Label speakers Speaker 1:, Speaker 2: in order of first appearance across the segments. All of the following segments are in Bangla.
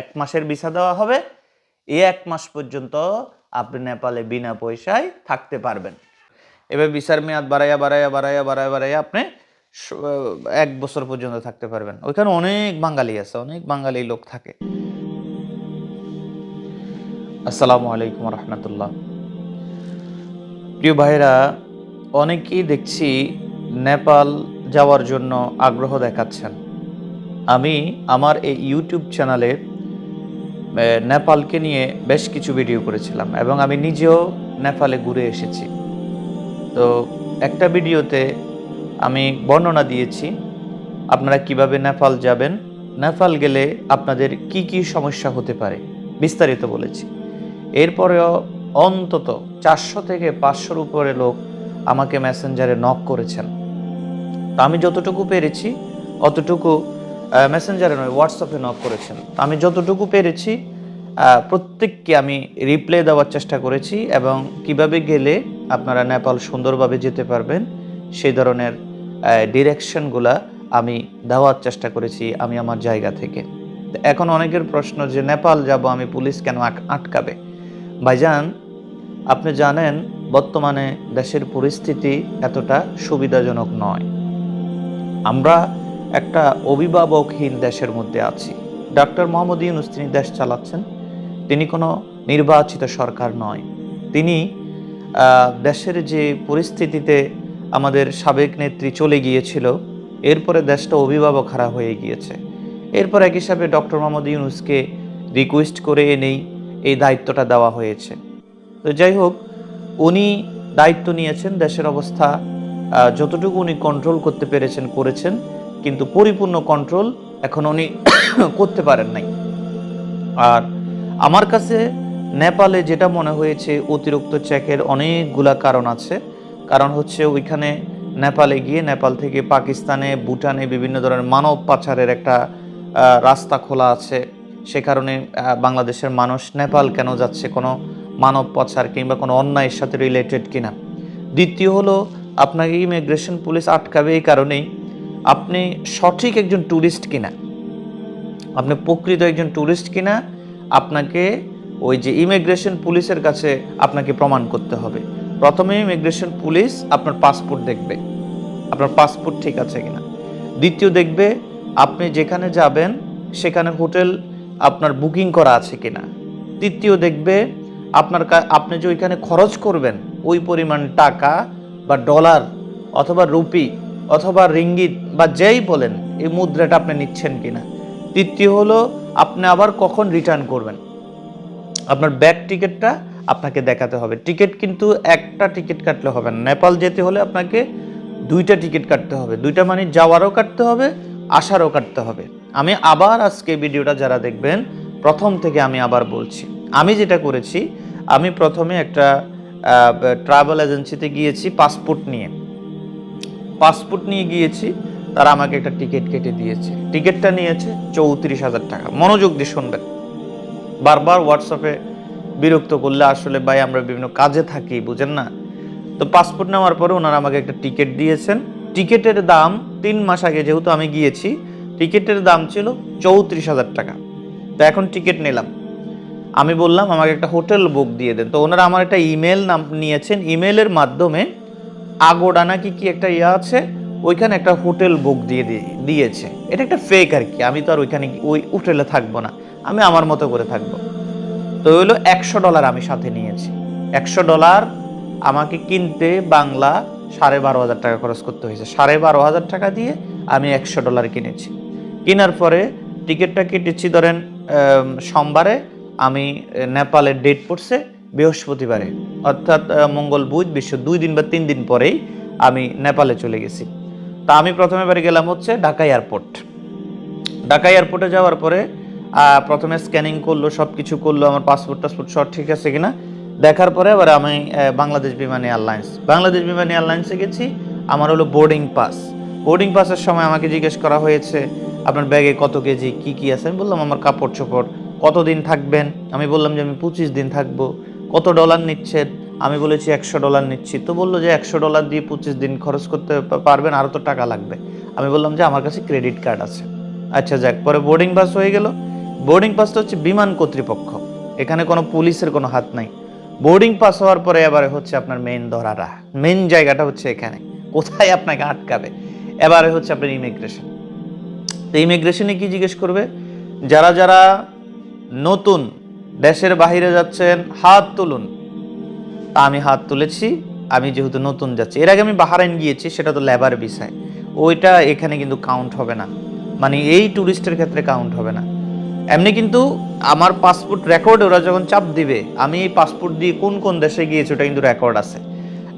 Speaker 1: এক মাসের ভিসা দেওয়া হবে। এই এক মাস পর্যন্ত আপনি নেপালে বিনা পয়সায় থাকতে পারবেন। এবার ভিসার মেয়াদ বাড়াইয়া বাড়াইয়া বাড়াইয়া বাড়াইয়া বাড়াইয়া আপনি এক বছর পর্যন্ত থাকতে পারবেন। ওইখানে অনেক বাঙালি আছে অনেক বাঙালি লোক থাকে। আসসালামু আলাইকুম রহমতুল্লাহ। প্রিয় ভাইরা অনেকেই দেখছি নেপাল যাওয়ার জন্য আগ্রহ দেখাচ্ছেন। আমি আমার এই ইউটিউব চ্যানেলে আহ, নেপালকে নিয়ে বেশ কিছু ভিডিও করেছিলাম এবং আমি নিজেও নেপালে ঘুরে এসেছি। তো একটা ভিডিওতে আমি বর্ণনা দিয়েছি আপনারা কীভাবে নেপাল যাবেন, নেপাল গেলে আপনাদের কি কি সমস্যা হতে পারে, বিস্তারিত বলেছি। এরপরেও অন্তত চারশো থেকে পাঁচশোর উপরে লোক আমাকে মেসেঞ্জারে নক করেছেন। তো আমি যতটুকু পেরেছি, অতটুকু মেসেঞ্জারে নয় হোয়াটসঅ্যাপে নক করেছেন। আমি যতটুকু পেরেছি প্রত্যেককে আমি রিপ্লাই দেওয়ার চেষ্টা করেছি এবং কীভাবে গেলে আপনারা নেপাল সুন্দরভাবে যেতে পারবেন, সেই ধরনের ডিরেকশনগুলা আমি দেওয়ার চেষ্টা করেছি আমি আমার জায়গা থেকে। এখন অনেকের প্রশ্ন যে, নেপাল যাব আমি পুলিশ কেন আটকাবে? ভাইজান, আপনি জানেন, বর্তমানে দেশের পরিস্থিতি এতটা সুবিধাজনক নয়। আমরা একটা অভিভাবকহীন দেশের মধ্যে আছি। ডক্টর মোহাম্মদ ইউনুস, তিনি দেশ চালাচ্ছেন। তিনি কোনো নির্বাচিত সরকার নয়। তিনি দেশের যে পরিস্থিতিতে আমাদের সাবেক নেত্রী চলে গিয়েছিল, এরপরে দেশটা অভিভাবক হারা হয়ে গিয়েছে। এরপর এক হিসাবে ডক্টর মোহাম্মদ ইউনুসকে রিকোয়েস্ট করে এনেই এই দায়িত্বটা দেওয়া হয়েছে। তো যাই হোক, উনি দায়িত্ব নিয়েছেন, দেশের অবস্থা যতটুকু উনি কন্ট্রোল করতে পেরেছেন, করেছেন। কিন্তু পরিপূর্ণ কন্ট্রোল এখন উনি করতে পারেন নাই। আর আমার কাছে নেপালে যেটা মনে হয়েছে, অতিরিক্ত চেকের অনেকগুলা কারণ আছে। কারণ হচ্ছে ওইখানে নেপালে গিয়ে নেপাল থেকে পাকিস্তানে, ভুটানে বিভিন্ন ধরনের মানব পাচারের একটা রাস্তা খোলা আছে। সে কারণে বাংলাদেশের মানুষ নেপাল কেন যাচ্ছে কোনো মানব পাচার কিংবা কোনো অন্যায়ের সাথে রিলেটেড কিনা? দ্বিতীয় হলো, আপনাকে ইমিগ্রেশন পুলিশ আটকাবে এই কারণেই আপনি সঠিক একজন ট্যুরিস্ট কিনা? আপনি প্রকৃত একজন ট্যুরিস্ট কিনা? আপনাকে ওই যে ইমিগ্রেশন পুলিশের কাছে আপনাকে প্রমাণ করতে হবে। প্রথমে ইমিগ্রেশন পুলিশ আপনার পাসপোর্ট দেখবে। আপনার পাসপোর্ট ঠিক আছে কিনা? দ্বিতীয় দেখবে আপনি যেখানে যাবেন, সেখানে হোটেল আপনার বুকিং করা আছে কিনা? তৃতীয় দেখবে আপনার আপনি যে ওইখানে খরচ করবেন, ওই পরিমাণ টাকা বা ডলার অথবা রুপি অথবা রিঙ্গিত বা যেই বলেন, এই মুদ্রাটা আপনি নিচ্ছেন কিনা। তৃতীয় হলো, আপনি আবার কখন রিটার্ন করবেন। আপনার ব্যাক টিকিটটা আপনাকে দেখাতে হবে। টিকিট কিন্তু একটা টিকিট কাটলে হবে না। নেপাল যেতে হলে আপনাকে দুইটা টিকিট কাটতে হবে। দুইটা মানে যাওয়ারও কাটতে হবে, আসারও কাটতে হবে। আমি আবার আজকে ভিডিওটা যারা দেখবেন, প্রথম থেকে আমি আবার বলছি। আমি যেটা করেছি, আমি প্রথমে একটা ট্রাভেল এজেন্সিতে গিয়েছি পাসপোর্ট নিয়ে। পাসপোর্ট নিয়ে গিয়েছি, তারা আমাকে একটা টিকিট কেটে দিয়েছে। টিকিটটা নিয়েছে চৌত্রিশ হাজার টাকা। মনোযোগ দিয়ে শুনবেন। বারবার হোয়াটসঅ্যাপে বিরক্ত করলে আসলে ভাই আমরা বিভিন্ন কাজে থাকি, বুঝেন না? তো পাসপোর্ট নেওয়ার পরে ওনারা আমাকে একটা টিকিট দিয়েছেন। টিকিটের দাম তিন মাস আগে যেহেতু আমি গিয়েছি, টিকিটের দাম ছিল চৌত্রিশ হাজার টাকা। তো এখন টিকিট নিলাম। আমি বললাম, আমাকে একটা হোটেল বুক দিয়ে দেন। তো ওনারা আমার একটা ইমেল নাম নিয়েছেন। ইমেলের মাধ্যমে আগোডা নাকি কি একটা ইয়ে আছে? ওইখানে একটা হোটেল বুক দিয়ে দিয়ে- দিয়েছে। এটা একটা ফেক আর কি। আমি তো আর ওইখানে ওই হোটেলে থাকব না। আমি আমার মতো করে থাকব। তো হলো একশো ডলার আমি সাথে নিয়েছি। একশো ডলার আমাকে কিনতে বাংলা সাড়ে বারো হাজার টাকা খরচ করতে হয়েছে। সাড়ে বারো হাজার টাকা দিয়ে আমি একশো ডলার কিনেছি। কেনার পরে টিকিটটা কেটেছি ধরেন সোমবারে আমি নেপালের ডেট পড়ছে। বৃহস্পতিবারে, অর্থাৎ মঙ্গল, বুধ, বিশ্ব দুই দিন বা তিন দিন পরেই আমি নেপালে চলে গেছি। তা আমি প্রথমে বারে গেলাম হচ্ছে ঢাকা এয়ারপোর্ট। ঢাকা এয়ারপোর্টে যাওয়ার পরে প্রথমে স্ক্যানিং করল সব কিছু করল, আমার পাসপোর্ট টাসপোর্ট সব ঠিক আছে কিনা। দেখার পরে এবার আমি বাংলাদেশ বিমান এয়ারলাইন্স, বাংলাদেশ বিমান এয়ারলাইন্সে গেছি, আমার হলো বোর্ডিং পাস বোর্ডিং পাসের সময় আমাকে জিজ্ঞেস করা হয়েছে, আপনার ব্যাগে কত কেজি, কি কি আছে? আমি বললাম, আমার কাপড় চোপড় কতদিন থাকবেন? আমি বললাম যে, আমি পঁচিশ দিন থাকব। কত ডলার নিচ্ছেন আমি বলেছি একশো ডলার নিচ্ছি। তো বলল যে একশো ডলার দিয়ে পঁচিশ দিন খরচ করতে পারবেন আরও তো টাকা লাগবে। আমি বললাম যে আমার কাছে ক্রেডিট কার্ড আছে। আচ্ছা যাক, পরে বোর্ডিং পাস হয়ে গেল। বোর্ডিং পাসটা হচ্ছে বিমান কর্তৃপক্ষ। এখানে কোনো পুলিশের কোনো হাত নাই। বোর্ডিং পাস হওয়ার পরে এবারে হচ্ছে আপনার মেন ধরারা মেন জায়গাটা হচ্ছে এখানে। কোথায় আপনাকে আটকাবে? এবারে হচ্ছে আপনার ইমিগ্রেশন তো ইমিগ্রেশনে কি জিজ্ঞেস করবে? যারা যারা নতুন দেশের বাইরে যাচ্ছেন, হাত তুলুন। তা আমি হাত তুলেছি, আমি যেহেতু নতুন যাচ্ছি। এর আগে আমি বাহারাইন গিয়েছি, সেটা তো লেবার বিষয়। ওইটা এখানে কিন্তু কাউন্ট হবে না। মানে এই ট্যুরিস্টের ক্ষেত্রে কাউন্ট হবে না। এমনি কিন্তু আমার পাসপোর্ট রেকর্ড ওরা যখন চাপ দিবে, আমি এই পাসপোর্ট দিয়ে কোন কোন দেশে গিয়েছি ওটা কিন্তু রেকর্ড আছে।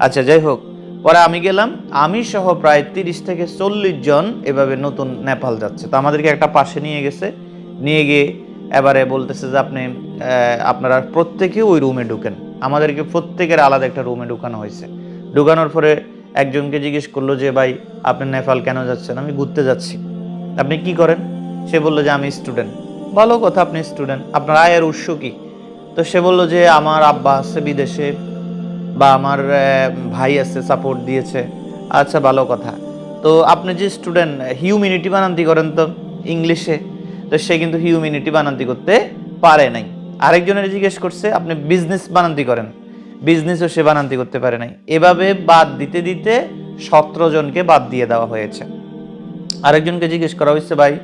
Speaker 1: আচ্ছা যাই হোক, পরে আমি গেলাম, আমি সহ প্রায় তিরিশ থেকে চল্লিশ জন এভাবে নতুন নেপাল যাচ্ছে। তো আমাদেরকে একটা পাশে নিয়ে গেছে, নিয়ে গিয়ে এবারে বলতেছে যে আপনি আপনারা প্রত্যেকে ওই রুমে ঢুকেন। আমাদেরকে প্রত্যেকের আলাদা একটা রুমে ঢুকানো হয়েছে। ঢুকানোর পরে একজনকে জিজ্ঞেস করল যে, ভাই, আপনি নেপাল কেন যাচ্ছেন? আমি ঘুরতে যাচ্ছি। আপনি কি করেন? সে বলল যে, আমি স্টুডেন্ট। ভালো কথা, আপনি স্টুডেন্ট। আপনার আয়ের উৎস কি? তো সে বলল যে, আমার আব্বা আছে বিদেশে বা আমার ভাই আছে সাপোর্ট দিয়েছে। আচ্ছা ভালো কথা। তো আপনি যে স্টুডেন্ট হিউম্যানিটি বানান্তি করেন তো ইংলিশে তো সে কিন্তু হিউম্যানিটি বানান্তি করতে পারে নাই। আরেকজনের জিজ্ঞেস করছে, আপনি বিজনেস বানান্তি করেন। বিজনেসও সে বানান্তি করতে পারে নাই। এভাবে বাদ দিতে দিতে সতেরো জনকে বাদ দিয়ে দেওয়া হয়েছে। আরেকজনকে জিজ্ঞেস করা হয়েছে, ভাই,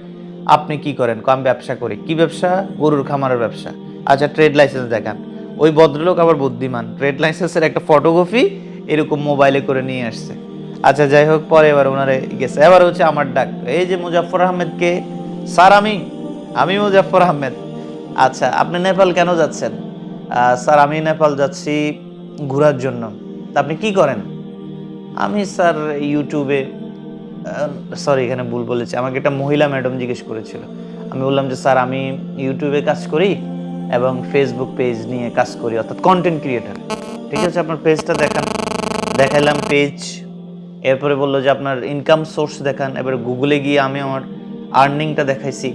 Speaker 1: আপনি কি করেন? কম ব্যবসা করি। কি ব্যবসা? গরুর খামারের ব্যবসা। আচ্ছা ট্রেড লাইসেন্স দেখান। ওই ভদ্রলোক আবার বুদ্ধিমান। ট্রেড লাইসেন্সের একটা ফটোকপি এরকম মোবাইলে করে নিয়ে আসছে। আচ্ছা যাই হোক, পরে এবার ওনারে গেছে। এবার হচ্ছে আমার ডাক। এই যে মুজাফর আহমেদকে, স্যার, আমি আমি মুজাফর আহমেদ। আচ্ছা আপনি নেপাল কেন যাচ্ছেন? স্যার, আমি নেপাল যাচ্ছি ঘোরার জন্য। তা আপনি কি করেন? আমি, স্যার, ইউটিউবে সরি এখানে ভুল বলেছি। আমাকে একটা মহিলা ম্যাডাম জিজ্ঞেস করেছিল। আমি বললাম যে, স্যার, আমি ইউটিউবে কাজ করি এবং ফেসবুক পেজ নিয়ে কাজ করি, অর্থাৎ কন্টেন্ট ক্রিয়েটার ঠিক আছে, আপনার পেজটা দেখান। দেখাইলাম পেজ এরপরে বলল যে, আপনার ইনকাম সোর্স দেখান। এবারে গুগলে গিয়ে আমি আমার আর্নিংটা দেখাইছি।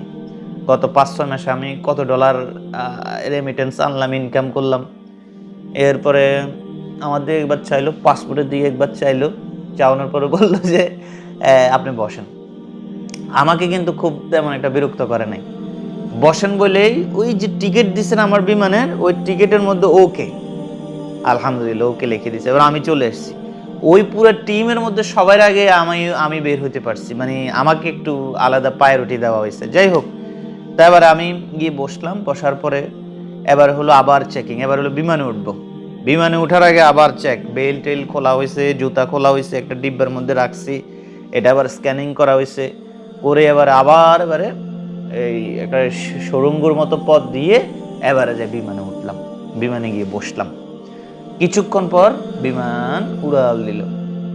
Speaker 1: গত পাঁচ ছয় মাসে আমি কত ডলার রেমিটেন্স আনলাম ইনকাম করলাম। এরপরে আমাদের একবার চাইলো পাসপোর্টের দিকে একবার চাইলো। চাওয়ানোর পরে বলল যে আপনি বসেন। আমাকে কিন্তু খুব তেমন একটা বিরক্ত করে নাই। বসেন বলেই ওই যে টিকিট দিছেন আমার বিমানের, ওই টিকিটের মধ্যে ওকে আলহামদুলিল্লাহ ওকে লিখে দিছে। এবার আমি চলে এসেছি। ওই পুরো টিমের মধ্যে সবার আগে আমি আমি বের হতে পারছি। মানে আমাকে একটু আলাদা প্রায়োরিটি দেওয়া হয়েছে। যাই হোক তা এবার আমি গিয়ে বসলাম, বসার পরে এবার হলো আবার চেকিং এবার হলো বিমানে উঠবো। বিমানে ওঠার আগে আবার চেক বেল টেল খোলা হয়েছে জুতা খোলা হয়েছে একটা ডিব্বার মধ্যে রাখছি, এটা আবার স্ক্যানিং করা হয়েছে করে এবার আবার এবারে এই একটা সুরঙ্গুর মতো পথ দিয়ে এবারে যে বিমানে উঠলাম, বিমানে গিয়ে বসলাম। কিছুক্ষণ পর বিমান উড়াল দিল।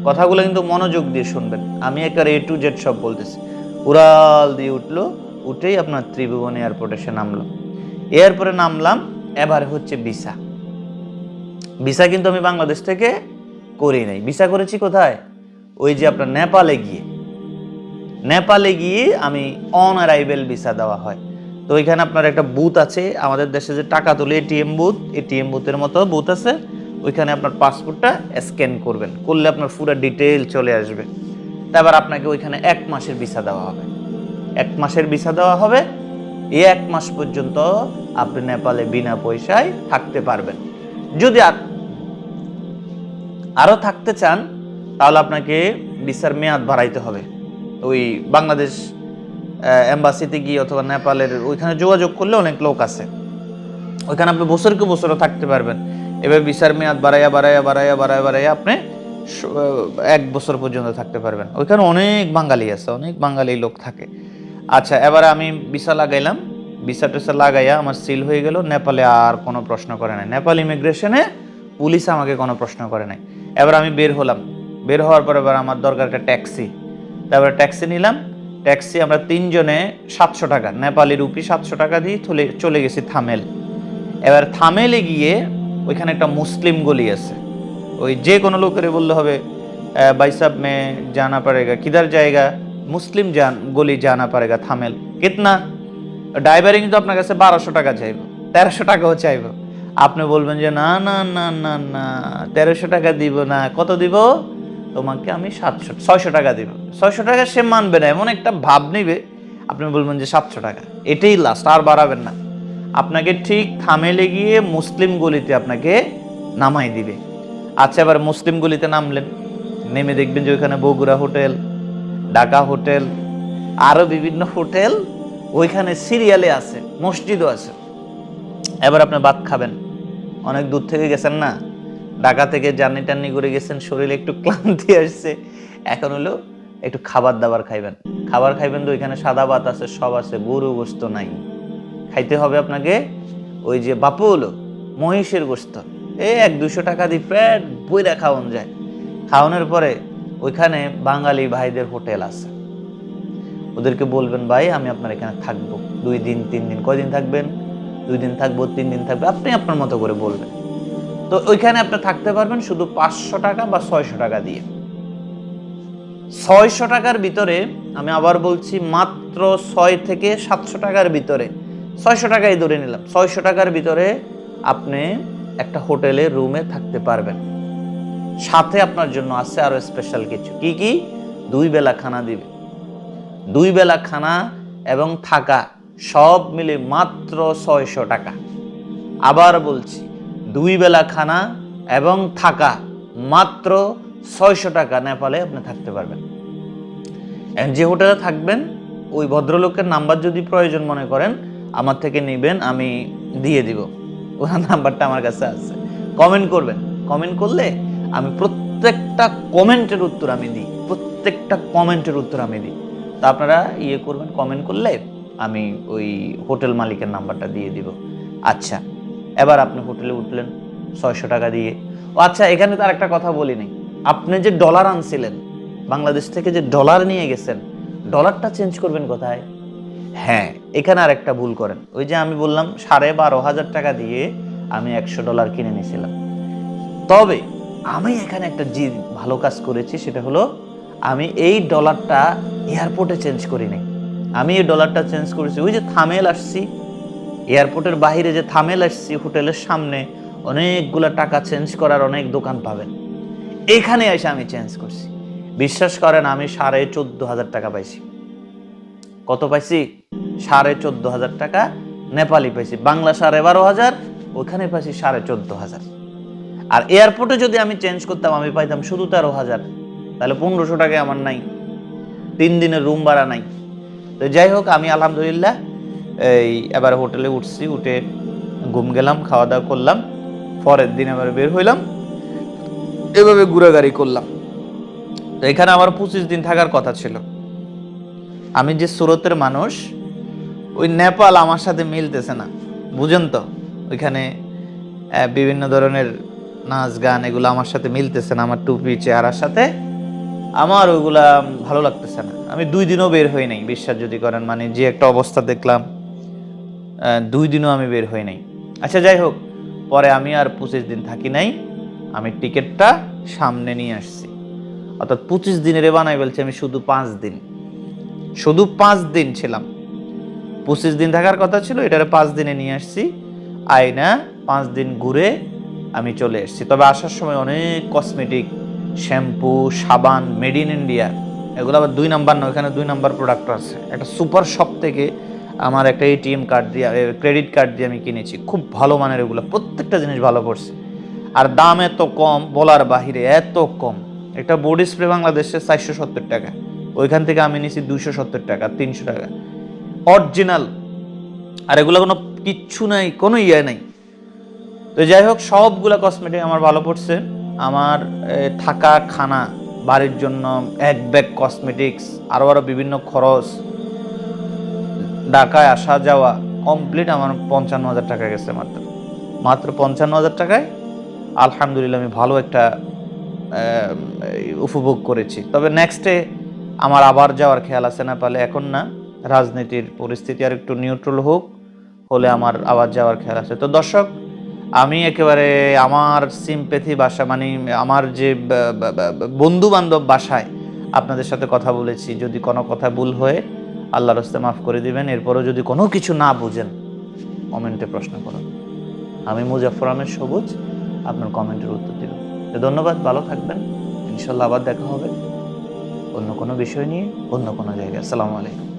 Speaker 1: কথাগুলো কিন্তু মনোযোগ দিয়ে শুনবেন, আমি একবার এ টু জেড সব বলতেছি। উড়াল দিয়ে উঠল উঠেই আপনার ত্রিভুবন এয়ারপোর্টে এসে নামলো। এয়ারপোর্টে নামলাম, এবার হচ্ছে ভিসা। ভিসা কিন্তু আমি বাংলাদেশ থেকে করি নাই। ভিসা করেছি কোথায়? ওই যে আপনার নেপালে গিয়ে। নেপালে গিয়ে আমি অন অ্যারাইভেল ভিসা দেওয়া হয়। তো ওইখানে আপনার একটা বুথ আছে, আমাদের দেশে যে টাকা তোলে এটিএম বুথ এটিএম বুথের মতো বুথ আছে। ওইখানে আপনার পাসপোর্টটা স্ক্যান করবেন। করলে আপনার পুরো ডিটেল চলে আসবে। তারপর আপনাকে ওইখানে এক মাসের ভিসা দেওয়া হবে। এক মাসের ভিসা দেওয়া হবে। এই এক মাস পর্যন্ত আপনি নেপালে বিনা পয়সায় থাকতে পারবেন। যদি আর আরও থাকতে চান, তাহলে আপনাকে ভিসার মেয়াদ বাড়াইতে হবে। ওই বাংলাদেশ এম্বাসিতে গিয়ে অথবা নেপালের ওইখানে যোগাযোগ করলে অনেক লোক আছে। ওইখানে আপনি বছরকে বছরও থাকতে পারবেন। এবার ভিসার মেয়াদ বাড়াইয়া বাড়াইয়া বাড়াইয়া বাড়াইয়া বাড়াইয়া আপনি এক বছর পর্যন্ত থাকতে পারবেন। ওইখানে অনেক বাঙালি আছে, অনেক বাঙালি লোক থাকে। আচ্ছা এবারে আমি ভিসা লাগাইলাম। ভিসা টেসা লাগাইয়া আমার সিল হয়ে গেল। নেপালে আর কোনো প্রশ্ন করে নাই। নেপাল ইমিগ্রেশনে পুলিশ আমাকে কোনো প্রশ্ন করে নাই। এবার আমি বের হলাম। বের হওয়ার পর এবার আমার দরকার একটা ট্যাক্সি। তারপরে ট্যাক্সি নিলাম। ট্যাক্সি আমরা তিনজনে সাতশো টাকা, নেপালি রুপি সাতশো টাকা দিয়ে চলে চলে গেছি থামেল। এবার থামেলে গিয়ে ওইখানে একটা মুসলিম গলি আছে। ওই যে কোনো লোকের বললে হবে ভাই সাহেব মে জানা পারেগা কিধার জায়গা? মুসলিম জান গলি জানা পারেগা থামেল। কিতনা? ড্রাইভারে কিন্তু আপনার কাছে বারোশো টাকা চাইব, তেরোশো টাকাও চাইব। আপনি বলবেন যে, না না না না না, তেরোশো টাকা দিব না। কত দিব? তোমাকে আমি সাতশো, ছয়শো টাকা দিব। ছয়শো টাকা সে মানবে না, এমন একটা ভাব নিবে। আপনি বলবেন যে, সাতশো টাকা। এটাই লাস্ট আর বাড়াবেন না। আপনাকে ঠিক থামেলে গিয়ে মুসলিম গলিতে আপনাকে নামাই দিবে। আচ্ছা এবার মুসলিম গলিতে নামলেন। নেমে দেখবেন যে, ওইখানে বগুড়া হোটেল ঢাকা হোটেল, আরও বিভিন্ন হোটেল, ওইখানে সিরিয়ালে আছে, মসজিদও আছে। এবার আপনি ভাত খাবেন। অনেক দূর থেকে গেছেন না? ঢাকা থেকে জার্নি টার্নি করে গেছেন, শরীরে একটু ক্লান্তি আসছে। এখন হলো একটু খাবার দাবার খাইবেন। খাবার খাইবেন তো ওইখানে সাদা ভাত আছে, সব আছে, গরু গোস্ত নাই। খাইতে হবে আপনাকে ওই যে বাপু হলো, মহিষের গোস্ত। এই এক দুশো টাকা দিয়ে পেট বইরা খাওয়ান যায়। খাওয়ানোর পরে ওইখানে বাঙালি ভাইদের হোটেল আছে। ওদেরকে বলবেন, ভাই, আমি আপনার এখানে থাকব। দুই দিন, তিন দিন, কয়দিন থাকবেন? দুই দিন থাকব, তিন দিন থাকবে। আপনি আপনার মতো করে বলবেন। তো ওইখানে আপনি থাকতে পারবেন শুধু পাঁচশো টাকা বা ছয়শো টাকা দিয়ে। ছয়শো টাকার ভিতরে, আমি আবার বলছি, মাত্র ছয় থেকে সাতশো টাকার ভিতরে। ছয়শো টাকাই ধরে নিলাম। ছয়শো টাকার ভিতরে আপনি একটা হোটেলে, রুমে থাকতে পারবেন। সাথে আপনার জন্য আছে আরও স্পেশাল কিছু। কি কি? দুই বেলা খানা দিবে। দুই বেলা খানা এবং থাকা সব মিলে মাত্র ছয়শো টাকা। আবার বলছি, দুই বেলা খানা এবং থাকা মাত্র ছয়শো টাকা নেপালে আপনি থাকতে পারবেন। যে হোটেলে থাকবেন, ওই ভদ্রলোকের নাম্বার যদি প্রয়োজন মনে করেন, আমার থেকে নেবেন, আমি দিয়ে দিব। ওনার নাম্বারটা আমার কাছে আছে। কমেন্ট করবেন। কমেন্ট করলে আমি প্রত্যেকটা কমেন্টের উত্তর আমি দিই, প্রত্যেকটা কমেন্টের উত্তর আমি দিই। তা আপনারা ইয়ে করবেন কমেন্ট করলে আমি ওই হোটেল মালিকের নাম্বারটা দিয়ে দিব। আচ্ছা এবার আপনি হোটেলে উঠলেন ছয়শো টাকা দিয়ে। ও আচ্ছা এখানে তো আরেকটা কথা বলিনি আপনি যে ডলার আনছিলেন, বাংলাদেশ থেকে যে ডলার নিয়ে গেছেন ডলারটা চেঞ্জ করবেন কোথায়? হ্যাঁ এখানে আর একটা ভুল করেন। ওই যে আমি বললাম সাড়ে বারো হাজার টাকা দিয়ে আমি একশো ডলার কিনে নিয়েছিলাম। তবে আমি এখানে একটা জি ভালো কাজ করেছি, সেটা হলো আমি এই ডলারটা এয়ারপোর্টে চেঞ্জ করিনি। আমি এই ডলারটা চেঞ্জ করেছি, ওই যে থামেল আসছি এয়ারপোর্টের বাইরে যে থামেল আসছি, হোটেলের সামনে অনেকগুলা টাকা চেঞ্জ করার অনেক দোকান পাবেন। এখানে এসে আমি চেঞ্জ করছি। বিশ্বাস করেন, আমি সাড়ে চোদ্দ হাজার টাকা পাইছি। কত পাইছি? সাড়ে চোদ্দ হাজার টাকা নেপালি পাইছি। বাংলা সাড়ে বারো হাজার, ওখানে পাইছি সাড়ে চোদ্দ হাজার। আর এয়ারপোর্টে যদি আমি চেঞ্জ করতাম, আমি পাইতাম শুধু তেরো হাজার। তাহলে পনেরোশো টাকা আমার নাই। তিন দিনের রুম ভাড়া নাই। তো যাই হোক, আমি আলহামদুলিল্লাহ এই এবার হোটেলে উঠছি, উঠে ঘুম গেলাম, খাওয়া দাওয়া করলাম। পরের দিন এবার বের হইলাম। এভাবে ঘুরাগাড়ি করলাম। তো এখানে আমার পঁচিশ দিন থাকার কথা ছিল। আমি যে সুরতের মানুষ, ওই নেপাল আমার সাথে মিলতেছে না। বুঝেন তো, ওইখানে বিভিন্ন ধরনের নাচ, গান, এগুলো আমার সাথে মিলতেছে না, আমার টুপি, চেহারার সাথে আমার ওইগুলা ভালো লাগতেছে না। আমি দুই দিনও বের হই নাই, বিশ্বাস যদি করেন মানে যে একটা অবস্থা দেখলাম দুই দিনও আমি বের হই নাই। আচ্ছা যাই হোক, পরে আমি আর পঁচিশ দিন থাকি নাই, আমি টিকিটটা সামনে নিয়ে আসছি। অর্থাৎ পঁচিশ দিনের বানাই বলছি আমি শুধু পাঁচ দিন। শুধু পাঁচ দিন ছিলাম। পঁচিশ দিন থাকার কথা ছিল, এটারে পাঁচ দিনে নিয়ে আসছি। আয়না, পাঁচ দিন ঘুরে আমি চলে এসেছি। তবে আসার সময় অনেক কসমেটিক শ্যাম্পু সাবান মেড ইন ইন্ডিয়া এগুলো আবার দুই নাম্বার না ওখানে দুই নাম্বার প্রোডাক্ট আছে। একটা সুপার শপ থেকে আমার একটা এটিএম কার্ড দিয়ে ক্রেডিট কার্ড দিয়ে আমি কিনেছি। খুব ভালো মানের এগুলো, প্রত্যেকটা জিনিস ভালো পড়ছে আর দাম এত কম, বলার বাহিরে এত কম। একটা বডি স্প্রে বাংলাদেশে চারশো সত্তর টাকা। ওইখান থেকে আমি নিয়েছি দুশো সত্তর টাকা, তিনশো টাকা। অরিজিনাল আর এগুলো কোনো, কিচ্ছু নাই, কোনো ইয়ে নাই। তো যাই হোক, সবগুলা কসমেটিক আমার ভালো পড়ছে। আমার থাকা খানা, বাড়ির জন্য এক ব্যাগ কসমেটিক্স আরও আরও বিভিন্ন খরচ। ঢাকায় আসা যাওয়া কমপ্লিট আমার পঞ্চান্ন হাজার টাকা গেছে মাত্র। মাত্র পঞ্চান্ন হাজার টাকায় আলহামদুলিল্লাহ আমি ভালো একটা উপভোগ করেছি। তবে নেক্সটে আমার আবার যাওয়ার খেয়াল আছে নেপালে এখন না, রাজনীতির পরিস্থিতি আর একটু নিউট্রাল হোক, হলে আমার আবার যাওয়ার খেয়াল আছে। তো দর্শক আমি একেবারে আমার সিম্পেথি বাসা মানে আমার যে বন্ধু বান্ধব বাসায় আপনাদের সাথে কথা বলেছি, যদি কোনো কথা ভুল হয়ে, আল্লাহর রস্তে মাফ করে দিবেন। এরপরও যদি কোনো কিছু না বুঝেন, কমেন্টে প্রশ্ন করুন। আমি মুজাফর আহমেদ সবুজ, আপনার কমেন্টের উত্তর দিব ধন্যবাদ, ভালো থাকবেন। ইনশাল্লাহ আবার দেখা হবে অন্য কোনো বিষয় নিয়ে, অন্য কোনো জায়গায়। আসসালামু আলাইকুম।